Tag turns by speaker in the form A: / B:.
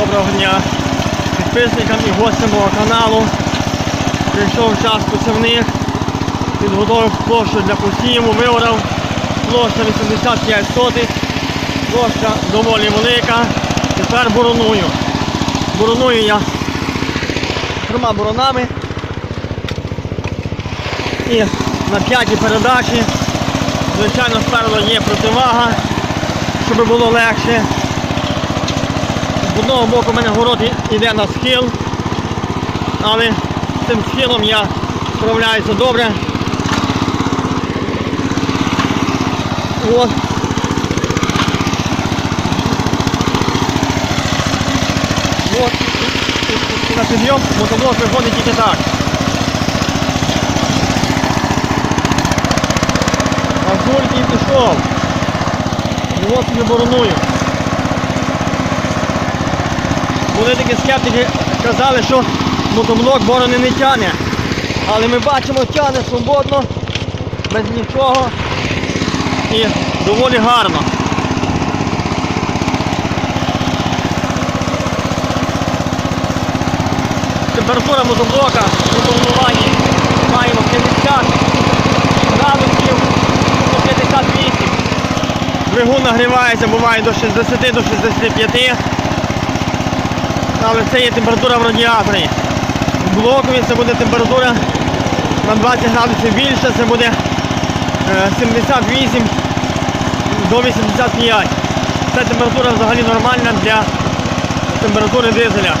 A: Доброго дня підписникам і гостям мого каналу. Прийшов час посівних, підготовив площу для посіву, виорав. Площа 85 сотих, площа доволі велика. Тепер бороную. Бороную я трьома боронами. І на п'ятій передачі, звичайно, спереду є противага, щоб було легше. Одного боку в мене город і- йде на схил, але цим схилом я справляюся добре. От. От. І, на підйом мотоблок виходить тільки так. Газуль і пішов. От собі бороную. Були такі скептики, казали, що мотоблок борони не тяне. Але ми бачимо, тяне свободно, без нічого і доволі гарно. Температура мотоблока при боронуванні маємо 50 градусів до 58. Двигун нагрівається, буває до 60 до 65 але це є температура в радіаторі. В блокові це буде температура на 20 градусів більше, це буде е, 78 до 85. Ця температура взагалі нормальна для температури дизеля.